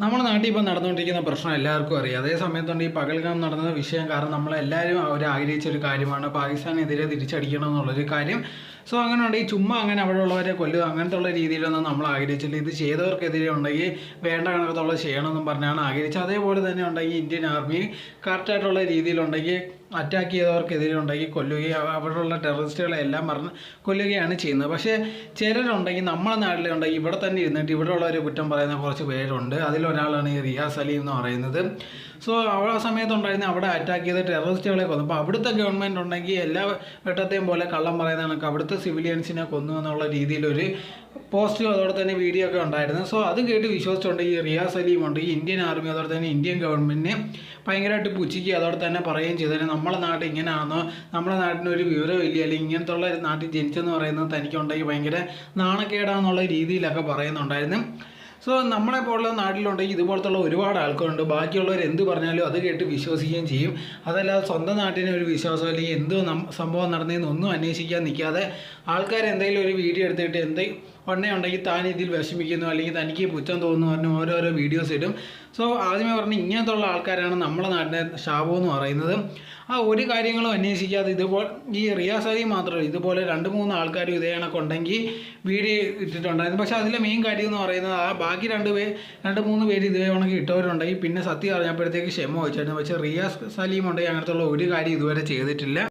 നമ്മുടെ നാട്ടിൽ ഇപ്പോൾ നടന്നുകൊണ്ടിരിക്കുന്ന പ്രശ്നം എല്ലാവർക്കും അറിയാം. അതേ സമയത്തുണ്ട് ഈ പകൽഗാം നടന്ന വിഷയം. കാരണം നമ്മളെല്ലാവരും അവർ ആഗ്രഹിച്ച ഒരു കാര്യമാണ്. പാകിസ്ഥാനെതിരെ തിരിച്ചടിക്കണം എന്നുള്ളൊരു കാര്യം. സോ അങ്ങനെ ഉണ്ടെങ്കിൽ ചുമ്മാ അങ്ങനെ അവിടെ ഉള്ളവരെ കൊല്ലുക അങ്ങനത്തെ ഉള്ള രീതിയിലൊന്നും നമ്മൾ ആഗ്രഹിച്ചില്ല. ഇത് ചെയ്തവർക്കെതിരെ ഉണ്ടെങ്കിൽ വേണ്ട കണക്കത്തുള്ള ചെയ്യണമെന്നും പറഞ്ഞാണ് ആഗ്രഹിച്ചത്. അതേപോലെ തന്നെ ഉണ്ടെങ്കിൽ ഇന്ത്യൻ ആർമി കറക്റ്റായിട്ടുള്ള രീതിയിലുണ്ടെങ്കിൽ അറ്റാക്ക് ചെയ്തവർക്കെതിരെ ഉണ്ടെങ്കിൽ കൊല്ലുകയും അവിടെ അവിടെയുള്ള ടെററിസ്റ്റുകളെ എല്ലാം പറഞ്ഞ് കൊല്ലുകയാണ് ചെയ്യുന്നത്. പക്ഷേ ചിലരുണ്ടെങ്കിൽ നമ്മുടെ നാട്ടിലുണ്ടെങ്കിൽ ഇവിടെ തന്നെ ഇരുന്നിട്ട് ഇവിടെ ഉള്ളവർ കുറ്റം പറയുന്ന കുറച്ച് പേരുണ്ട്. അതിലൊരാളാണ് ഈ റിയാസ് അലി എന്ന് പറയുന്നത്. സോ അവിടെ ആ സമയത്തുണ്ടായിരുന്ന അവിടെ അറ്റാക്ക് ചെയ്ത ടെററിസ്റ്റുകളെ കൊന്നു അപ്പോൾ അവിടുത്തെ ഗവൺമെന്റ് ഉണ്ടെങ്കിൽ എല്ലാ വെട്ടത്തെയും പോലെ കള്ളം പറയുന്ന കണക്ക് അവിടുത്തെ സിവിലിയൻസിനെ കൊന്നു എന്നുള്ള രീതിയിലൊരു പോസ്റ്റും അതോടെ തന്നെ വീഡിയോ ഒക്കെ ഉണ്ടായിരുന്നു. സോ അത് കേട്ട് വിശ്വസിച്ചുകൊണ്ട് ഈ റിയാസ് അലിയും ഉണ്ട് ഈ ഇന്ത്യൻ ആർമി അതോടെ തന്നെ ഇന്ത്യൻ ഗവൺമെന്റിനെ ഭയങ്കരമായിട്ട് പുച്ഛിക്കുക അതോടെ തന്നെ പറയുകയും ചെയ്തതിന് നമ്മളെ നാട് ഇങ്ങനെയാണെന്നോ നമ്മുടെ നാട്ടിന് ഒരു ഇല്ല. അല്ലെങ്കിൽ ഇങ്ങനത്തെ ഉള്ള നാട്ടിൽ ജനിച്ചെന്ന് പറയുന്നത് തനിക്കുണ്ടെങ്കിൽ ഭയങ്കര നാണക്കേടാന്നുള്ള രീതിയിലൊക്കെ പറയുന്നുണ്ടായിരുന്നു. സോ നമ്മളെ പോലുള്ള നാട്ടിലുണ്ടെങ്കിൽ ഇതുപോലത്തുള്ള ഒരുപാട് ആൾക്കാരുണ്ട്. ബാക്കിയുള്ളവർ എന്ത് പറഞ്ഞാലും അത് കേട്ട് വിശ്വസിക്കുകയും ചെയ്യും. അതല്ലാതെ സ്വന്തം നാട്ടിന് ഒരു വിശ്വാസം അല്ലെങ്കിൽ എന്ത് സംഭവം നടന്നതെന്ന് ഒന്നും അന്വേഷിക്കാൻ നിൽക്കാതെ ആൾക്കാർ എന്തെങ്കിലും ഒരു വീഡിയോ എടുത്തിട്ട് എന്തെങ്കിലും ഉടനെ ഉണ്ടെങ്കിൽ താൻ ഇതിൽ വിഷമിക്കുന്നു അല്ലെങ്കിൽ തനിക്ക് പുച്ഛം തോന്നുന്നു പറഞ്ഞു ഓരോരോ വീഡിയോസ് ഇടും. സോ ആദ്യമേ പറഞ്ഞ് ഇങ്ങനത്തുള്ള ആൾക്കാരാണ് നമ്മുടെ നാട്ടിലെ ശാപം എന്ന് പറയുന്നത്. ആ ഒരു കാര്യങ്ങളും അന്വേഷിക്കാതെ ഇതുപോലെ ഈ റിയാസ് അലി മാത്രമല്ല ഇതുപോലെ രണ്ട് മൂന്ന് ആൾക്കാരും ഇതേ കണക്കുണ്ടെങ്കിൽ വീഡിയോ ഇട്ടിട്ടുണ്ടായിരുന്നു. പക്ഷേ അതിലെ മെയിൻ കാര്യം എന്ന് പറയുന്നത് ആ ബാക്കി രണ്ട് പേര് രണ്ട് മൂന്ന് പേര് ഇതുവരെ കണക്ക് ഇട്ടവരുണ്ടെങ്കിൽ പിന്നെ സത്യം അറിഞ്ഞപ്പോഴത്തേക്ക് ക്ഷമ വെച്ചായിരുന്നു പക്ഷേ റിയാസ് സലീം ഉണ്ടെങ്കിൽ അങ്ങനത്തെ ഒരു കാര്യം ഇതുവരെ ചെയ്തിട്ടില്ല.